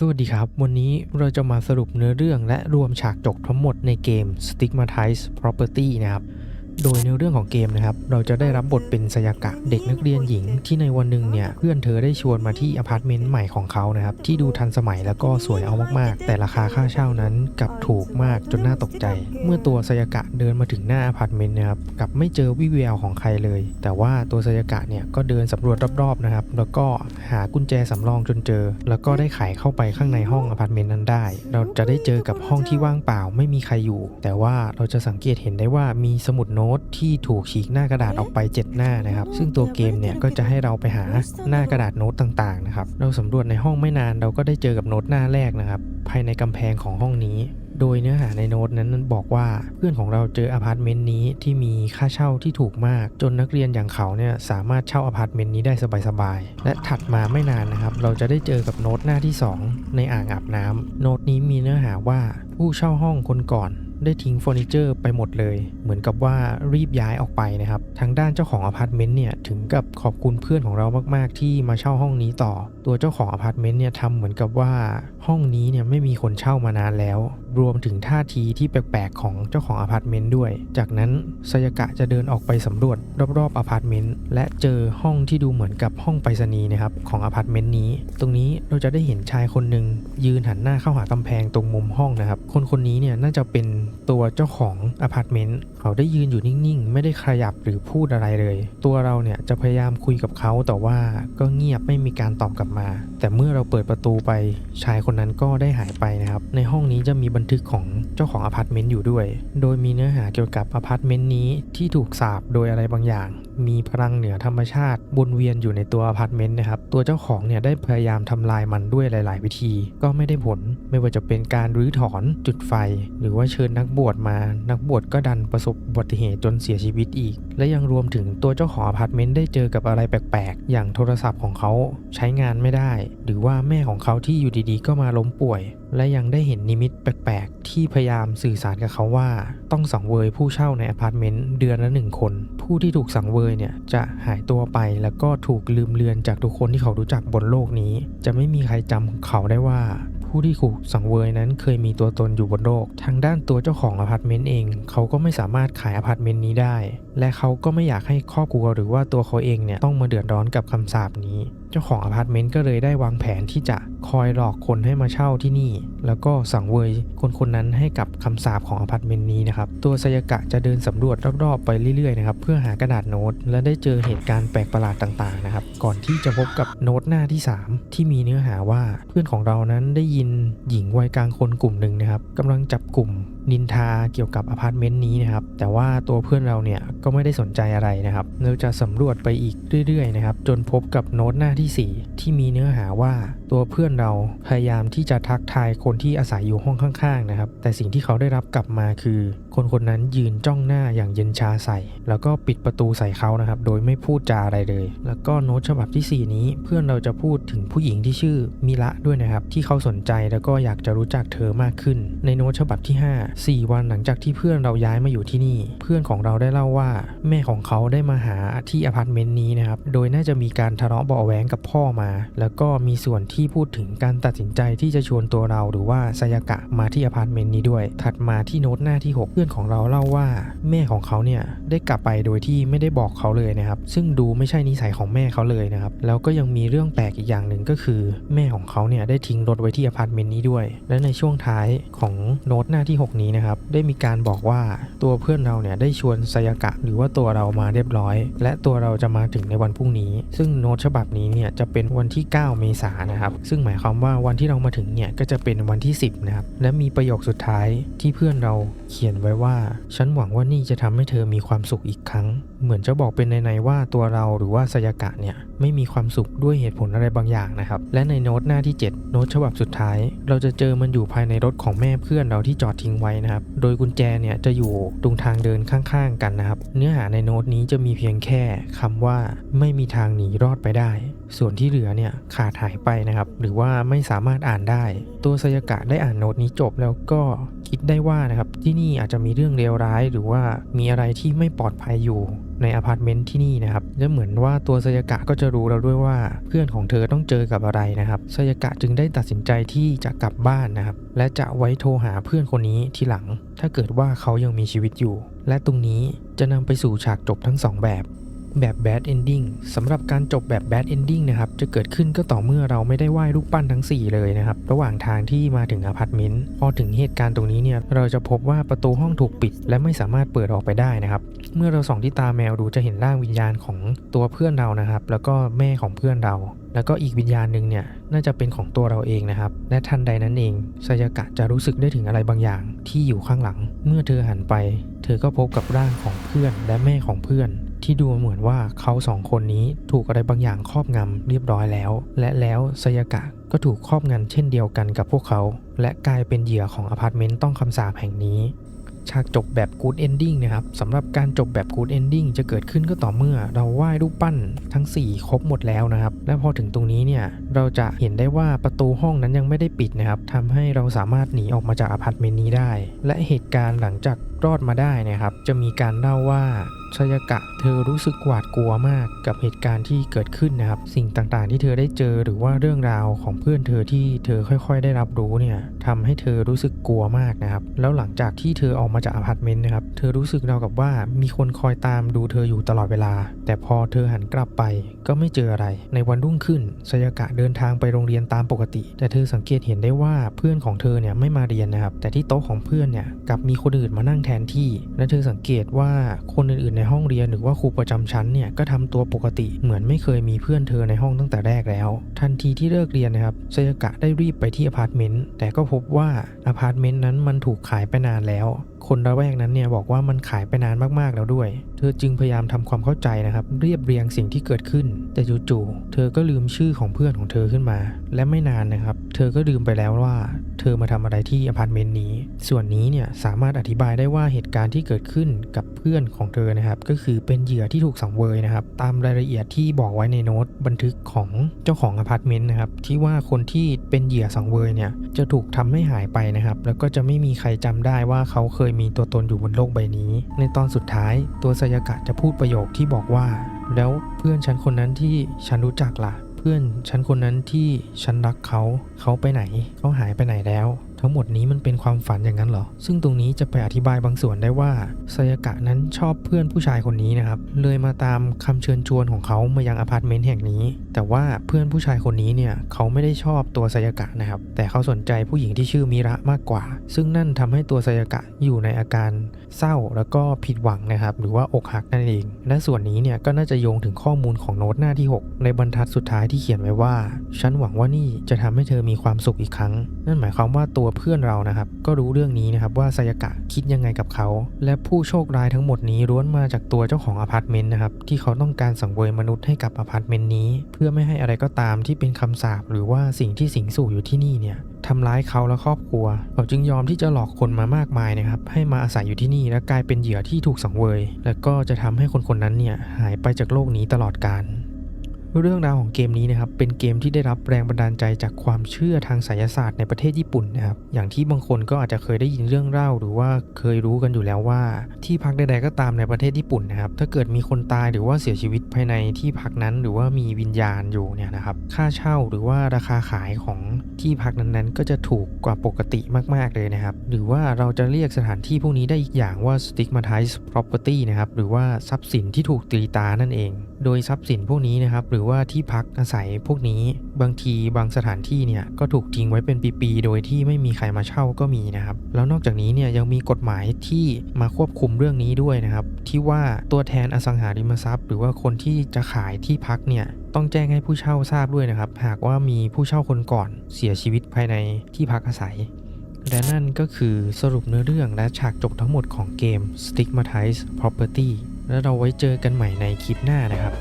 สวัสดีครับ วันนี้เราจะมาสรุปเนื้อเรื่องและรวมฉากจบทั้งหมดในเกม Stigmatize Property นะครับ โดยเนื้อเรื่องของเกมนะครับ เราจะได้รับบทเป็นสยากะเด็กนักเรียนหญิง ที่ในวันหนึ่งเนี่ยเพื่อนเธอได้ชวนมาที่อพาร์ตเมนต์ใหม่ของเขานะครับ ที่ดูทันสมัยแล้วก็สวยเอามากๆ แต่ราคาค่าเช่านั้นกลับถูกมากจนน่าตกใจ เมื่อตัวสยากะเดินมาถึงหน้าอพาร์ตเมนต์นะครับกลับไม่เจอวิแววของใครเลย แต่ว่าตัวสยากะเนี่ยก็เดินสำรวจรอบๆนะครับ แล้วก็หากุญแจสำรองจนเจอ แล้วก็ได้ไขเข้าไปข้างในห้องอพาร์ตเมนต์นั้นได้ เราจะได้เจอกับห้องที่ว่างเปล่าไม่มีใครอยู่ แต่ว่าเราจะสังเกตเห็นได้ว่ามีสมุดโน้ตที่ถูกฉีกหน้ากระดาษออกไป 7 หน้านะครับ ซึ่งตัวเกมเนี่ยก็จะให้เราไปหาหน้ากระดาษโน้ตต่างๆนะครับ เราสำรวจในห้องไม่นานเราก็ได้เจอกับโน้ตหน้าแรกนะครับ ภายในกำแพงของห้องนี้ โดยเนื้อหาในโน้ตนั้นบอกว่าเพื่อนของเราเจออพาร์ตเมนต์นี้ที่มีค่าเช่าที่ถูกมาก จนนักเรียนอย่างเขาเนี่ยสามารถเช่าอพาร์ตเมนต์นี้ได้สบายๆและถัดมาไม่นานนะครับ เราจะได้เจอกับโน้ตหน้าที่ 2 ในอ่างอาบน้ำโน้ตนี้มีเนื้อหาว่าผู้เช่าห้องคนก่อน ได้ทิ้งเฟอร์นิเจอร์ไปหมดเลย เหมือนกับว่ารีบย้ายออกไปนะครับ ทางด้านเจ้าของอพาร์ตเมนต์เนี่ยถึงกับขอบคุณเพื่อนของเรามาก ๆ ที่มาเช่าห้องนี้ต่อ ตัวเจ้าของอพาร์ตเมนต์เนี่ยทำเหมือนกับว่าห้องนี้เนี่ยไม่มีคนเช่ามานานแล้วรวมถึงท่าทีที่แปลกๆของเจ้าของอพาร์ตเมนต์ด้วย จากนั้นสยากะจะเดินออกไปสำรวจรอบๆอพาร์ตเมนต์และเจอห้องที่ดูเหมือนกับห้องไปรษณีย์นะครับของอพาร์ตเมนต์นี้ ตรงนี้เราจะได้เห็นชายคนหนึ่งยืนหันหน้าเข้าหากำแพงตรงมุมห้องนะครับคนคนนี้เนี่ยน่าจะเป็นตัวเจ้าของอพาร์ตเมนต์เขาได้ยืนอยู่นิ่งๆ ไม่ได้ขยับหรือพูดอะไรเลย ตัวเราเนี่ยจะพยายามคุยกับเขาแต่ว่าก็เงียบไม่มีการตอบกลับมา แต่เมื่อเราเปิดประตูไปชายคนนั้นก็ได้หายไปนะครับในห้องนี้จะมีบันทึกของเจ้าของอพาร์ตเมนต์อยู่ด้วย โดยมีเนื้อหาเกี่ยวกับอพาร์ตเมนต์นี้ที่ถูกสาปโดยอะไรบางอย่าง มีพลังเหนือธรรมชาติวนเวียนอยู่ในตัวอพาร์ตเมนต์นะครับ ตัวเจ้าของเนี่ยได้พยายามทำลายมันด้วยหลาย ๆ วิธี ก็ไม่ได้ผล ไม่ว่าจะเป็นการรื้อถอนจุดไฟ หรือว่าเชิญนักบวชมา นักบวชก็ดันประสบอุบัติเหตุจนเสียชีวิตอีก และยังรวมถึงตัวเจ้าของอพาร์ตเมนต์ได้เจอกับอะไรแปลก ๆ อย่างโทรศัพท์ของเขาใช้งานไม่ได้ หรือว่าแม่ของเขาที่อยู่ดี ๆ ก็มาล้มป่วยและยังได้เห็นนิมิตแปลกๆ ที่พยายามสื่อสารกับเขาว่า ต้องสังเวยผู้เช่าในอพาร์ตเมนต์เดือนละหนึ่งคน ผู้ที่ถูกสังเวยเนี่ยจะหายตัวไปแล้วก็ถูกลืมเลือนจากทุกคนที่เขารู้จักบนโลกนี้ จะไม่มีใครจำเขาได้ว่า ผู้ที่ถูกสังเวยนั้นเคยมีตัวตนอยู่บนโลก ทางด้านตัวเจ้าของอพาร์ตเมนต์เอง เขาก็ไม่สามารถขายอพาร์ตเมนต์นี้ได้ และเขาก็ไม่อยากให้ครอบครัวหรือว่าตัวเขาเองเนี่ยต้องมาเดือดร้อนกับคำสาปนี้ เจ้าของอพาร์ตเมนต์ก็เลยได้วางแผนที่จะ คอยหลอกคนให้มาเช่าที่นี่ แล้วก็สั่งเวยคนคนนั้นให้กับคำสาปของอพาร์ตเมนต์นี้นะครับ ตัวสยากะจะเดินสำรวจรอบๆไปเรื่อยๆนะครับเพื่อหากระดาษโน้ต และได้เจอเหตุการณ์แปลกประหลาดต่างๆนะครับ ก่อนที่จะพบกับโน้ตหน้าที่ 3 ที่มีเนื้อหาว่าเพื่อนของเรานั้นได้ยินหญิงวัยกลางคนกลุ่มหนึ่งนะครับกำลังจับกลุ่มนินทาเกี่ยวกับอพาร์ตเมนต์นี้นะครับ แต่ว่าตัวเพื่อนเราเนี่ยก็ไม่ได้สนใจอะไรนะครับ เราจะสำรวจไปอีกเรื่อยๆนะครับ จนพบกับโน้ตหน้าที่ 4 ที่มีเนื้อหาว่าตัวเพื่อนเราพยายามที่จะทักทายคนที่อาศัยอยู่ห้องข้างๆนะครับ แต่สิ่งที่เขาได้รับกลับมาคือ คนคนนั้นยืนจ้องหน้าอย่างเย็นชาใส่ แล้วก็ปิดประตูใส่เขานะครับ โดยไม่พูดจาอะไรเลย แล้วก็โน้ตฉบับทีสี่ 4 นี้ เพื่อนเราจะพูดถึงผู้หญิงที่ชื่อมิระด้วยนะครับ ที่เขาสนใจแล้วก็อยากจะรู้จักเธอมากขึ้น ในโน้ตฉบับที่ 5 4 วันหลังจากที่เพื่อนเราย้ายมาอยู่ที่นี่ เพื่อนของเราได้เล่าว่า แม่ของเขาได้มาหาที่อพาร์ตเมนต์นี้นะครับ โดยน่าจะมีการทะเลาะเบาะแว้งกับพ่อมา แล้วก็มีส่วนที่พูดถึงการตัดสินใจที่จะชวนตัวเราหรือว่าสยากะมาที่อพาร์ตเมนต์นี้ด้วย ถัดมาที่โน้ตหน้าที่ 6 เพื่อนของเราเล่าว่า แม่ของเขาเนี่ยได้กลับไปโดยที่ไม่ได้บอกเขาเลยนะครับ ซึ่งดูไม่ใช่นิสัยของแม่เขาเลยนะครับ แล้วก็ยังมีเรื่องแปลกอีกอย่างหนึ่งก็คือ แม่ของเขาเนี่ยได้ทิ้งรถไว้ที่อพาร์ตเมนต์นี้ด้วย และในช่วงท้ายของโน้ตหน้าที่ 6 นี้นะครับ ได้มีการบอกว่าตัวเพื่อนเราเนี่ยได้ชวนสยากะ หรือว่าตัวเรามาเรียบร้อย และตัวเราจะมาถึงในวันพรุ่งนี้ ซึ่งโน้ตฉบับนี้เนี่ยจะเป็นวันที่ 9 เมษายนนะครับ ซึ่งมายความว่าวันที่เรามาถึงเนี่ยก็จะเป็นวันที่ 10นะครับและมีประโยคสุดท้ายที่เพื่อนเราเขียนไว้ว่า ฉันหวังว่านี่จะทำให้เธอมีความสุขอีกครั้ง เหมือนจะบอกเป็นในๆว่าตัวเราหรือว่าสยากะเนี่ยไม่มีความสุขด้วยเหตุผลอะไรบางอย่างนะครับและในโน้ตหน้าที่ 7 โน้ตฉบับสุดท้าย เราจะเจอมันอยู่ภายในรถของแม่เพื่อนเราที่จอดทิ้งไว้นะครับโดยกุญแจเนี่ยจะอยู่ตรงทางเดินข้างๆ กันนะครับ เนื้อหาในโน้ตนี้จะมีเพียงแค่คำว่าไม่มีทางหนีรอดไปได้ ส่วนที่เหลือเนี่ยขาดหายไปนะครับ หรือว่าไม่สามารถอ่านได้ ตัวสยากะได้อ่านโน้ตนี้จบแล้วก็คิดได้ว่านะครับที่นี่อาจจะมีเรื่องเลวร้าย หรือว่ามีอะไรที่ไม่ปลอดภัยอยู่ในอพาร์ตเมนต์ที่นี่นะครับและเหมือนว่าตัวซยากะก็จะรู้แล้วด้วยว่า เพื่อนของเธอต้องเจอกับอะไรนะครับซยากะจึงได้ตัดสินใจที่จะกลับบ้านนะครับ และจะไว้โทรหาเพื่อนคนนี้ทีหลัง ถ้าเกิดว่าเขายังมีชีวิตอยู่ และตรงนี้จะนำไปสู่ฉากจบทั้งสองแบบ แบบ bad ending สำหรับการจบแบบ bad ending นะครับจะเกิดขึ้นก็ต่อเมื่อเราไม่ได้ไหว้รูปปั้นทั้ง 4 เลยนะครับ ระหว่างทางที่มาถึงอพาร์ตเมนต์พอถึงเหตุการณ์ตรงนี้เนี่ยเราจะพบว่าประตูห้องถูกปิด และไม่สามารถเปิดออกไปได้นะครับ เมื่อเราส่องที่ตาแมวดูจะเห็นร่างวิญญาณของตัวเพื่อนเรานะครับ แล้วก็แม่ของเพื่อนเรา แล้วก็อีกวิญญาณหนึ่งเนี่ยน่าจะเป็นของตัวเราเองนะครับ และทันใดนั้นเองซยากะจะรู้สึกได้ถึงอะไรบางอย่างที่อยู่ข้างหลัง เมื่อเธอหันไป เธอก็พบกับร่างของเพื่อนและแม่ของเพื่อน ที่ดูเหมือนว่าเขาสองคนนี้ถูกอะไรบางอย่างครอบงำเรียบร้อยแล้ว และแล้วซยากะก็ถูกครอบงำเช่นเดียวกันกับพวกเขา และกลายเป็นเหยื่อของอพาร์ตเมนต์ต้องคำสาปแห่งนี้ฉากจบแบบ good ending นะครับสำหรับการจบแบบ good ending จะเกิดขึ้นก็ต่อเมื่อ เราไหว้รูปปั้นทั้ง 4 ครบหมดแล้วนะครับ และพอถึงตรงนี้เนี่ย เราจะเห็นได้ว่าประตูห้องนั้นยังไม่ได้ปิดนะครับทำให้เราสามารถหนีออกมาจากอพาร์ตเมนต์นี้ได้ และเหตุการณ์หลังจากรอดมาได้นะครับ จะมีการเล่าว่า ชยากะ เธอรู้สึกหวาดกลัวมากกับเหตุการณ์ที่เกิดขึ้นนะครับ สิ่งต่างๆ ที่เธอได้เจอหรือว่าเรื่องราวของเพื่อนเธอที่เธอค่อยๆ ได้รับรู้เนี่ยทำให้เธอรู้สึกกลัวมากนะครับ แล้วหลังจากที่เธอออกมาจากอพาร์ตเมนต์นะครับ เธอรู้สึกราวกับว่ามีคนคอยตามดูเธออยู่ตลอดเวลา แต่พอเธอหันกลับไปก็ไม่เจออะไร ในวันรุ่งขึ้นชยากะเดินทางไปโรงเรียนตามปกติ แต่เธอสังเกตเห็นได้ว่าเพื่อนของเธอเนี่ยไม่มาเรียนนะครับ แต่ที่โต๊ะของเพื่อนเนี่ยกลับมีคนอื่นมานั่งแทนที่ และเธอสังเกตว่าคนอื่นในห้องเรียนหรือว่าครูประจำชั้นเนี่ยก็ทำตัวปกติเหมือนไม่เคยมีเพื่อนเธอในห้องตั้งแต่แรกแล้ว ทันทีที่เลิกเรียนนะครับซายากะได้รีบไปที่อพาร์ตเมนต์แต่ก็พบว่าอพาร์ตเมนต์นั้นมันถูกขายไปนานแล้วคนระแวกนั้นเนี่ยบอกว่ามันขายไปนานมากๆแล้วด้วย เธอจึงพยายามทำความเข้าใจนะครับ เรียบเรียงสิ่งที่เกิดขึ้น แต่จู่ๆเธอก็ลืมชื่อของเพื่อนของเธอขึ้นมา และไม่นานนะครับ เธอก็ลืมไปแล้วว่า เธอมาทำอะไรที่อพาร์ตเมนต์นี้ ส่วนนี้เนี่ยสามารถอธิบายได้ว่าเหตุการณ์ที่เกิดขึ้นกับเพื่อนของเธอนะครับ ก็คือเป็นเหยื่อที่ถูกสังเวยนะครับ ตามรายละเอียดที่บอกไว้ในโน้ตบันทึกของเจ้าของอพาร์ตเมนต์นะครับที่ว่าคนที่เป็นเหยื่อสังเวยเนี่ยจะถูกทำให้หายไปนะครับ แล้วก็จะไม่มีใครจำได้ว่าเขาเคยมีตัวตนอยู่บนโลกใบนี้ ในตอนสุดท้ายตัวซยากะจะพูดประโยคที่บอกว่า แล้วเพื่อนฉันคนนั้นที่ฉันรู้จักล่ะ เพื่อนฉันคนนั้นที่ฉันรักเขา เขาไปไหน เขาหายไปไหนแล้ว ทั้งหมดนี้มันเป็นความฝันอย่างนั้นเหรอ ซึ่งตรงนี้จะไปอธิบายบางส่วนได้ว่าซยากะนั้นชอบเพื่อนผู้ชายคนนี้นะครับ เลยมาตามคำเชิญชวนของเขามายังอพาร์ตเมนต์แห่งนี้ แต่ว่าเพื่อนผู้ชายคนนี้เนี่ยเขาไม่ได้ชอบตัวซยากะนะครับ แต่เขาสนใจผู้หญิงที่ชื่อมิระมากกว่า ซึ่งนั่นทำให้ตัวซยากะอยู่ในอาการเศร้าแล้วก็ผิดหวังนะครับ หรือว่าอกหักนั่นเอง และส่วนนี้เนี่ยก็น่าจะโยงถึงข้อมูลของโน้ตหน้าที่ 6 ในบรรทัดสุดท้ายที่เขียนไว้ว่า ฉันหวังว่านี่จะทำให้เธอมีความสุขอีกครั้ง นั่นหมายความว่าตัวเพื่อนเรานะครับ ก็รู้เรื่องนี้นะครับว่าไซยากะคิดยังไงกับเขา และผู้โชคร้ายทั้งหมดนี้ล้วนมาจากตัวเจ้าของอพาร์ตเมนต์นะครับที่เขาต้องการสังเวยมนุษย์ให้กับอพาร์ตเมนต์นี้ เพื่อไม่ให้อะไรก็ตามที่เป็นคำสาปหรือว่าสิ่งที่สิงสู่อยู่ที่นี่เนี่ยทำร้ายเขาและครอบครัว เขาจึงยอมที่จะหลอกคนมามากมายนะครับ ให้มาอาศัยอยู่ที่นี่และกลายเป็นเหยื่อที่ถูกสังเวย และก็จะทำให้คนคนนั้นเนี่ยหายไปจากโลกนี้ตลอดกาล เรื่องราวของเกมนี้นะครับเป็นเกมที่ได้รับแรงบันดาลใจจากความเชื่อทางไสยศาสตร์ในประเทศญี่ปุ่นนะครับอย่างที่บางคนก็อาจจะเคยได้ยินเรื่องเล่า หรือว่าเคยรู้กันอยู่แล้วว่า ที่พักใดๆก็ตามในประเทศญี่ปุ่นนะครับถ้าเกิดมีคนตายหรือว่าเสียชีวิตภายในที่พักนั้น หรือว่ามีวิญญาณอยู่เนี่ยนะครับค่าเช่าหรือว่าราคาขายของที่พักนั้นๆ ก็จะถูกกว่าปกติมากๆเลยนะครับหรือว่าเราจะเรียกสถานที่พวกนี้ได้อีกอย่างว่า stigmatized property นะครับหรือว่าทรัพย์สินที่ถูกตีตานั่นเองโดยทรัพย์สินพวกนี้นะครับหรือว่าที่พักอาศัยพวกนี้บางทีบางสถานที่เนี่ยก็ถูกทิ้งไว้เป็นปีๆโดยที่ไม่มีใครมาเช่าก็มีนะครับ แล้วนอกจากนี้เนี่ยยังมีกฎหมายที่มาควบคุมเรื่องนี้ด้วยนะครับ ที่ว่าตัวแทนอสังหาริมทรัพย์ หรือว่าคนที่จะขายที่พักเนี่ยต้องแจ้งให้ผู้เช่าทราบด้วยนะครับ หากว่ามีผู้เช่าคนก่อนเสียชีวิตภายในที่พักอาศัยและนั่นก็คือสรุปเนื้อเรื่องและฉากจบทั้งหมดของเกม Stigmatize Property แล้วเราไว้เจอกันใหม่ในคลิปหน้านะครับ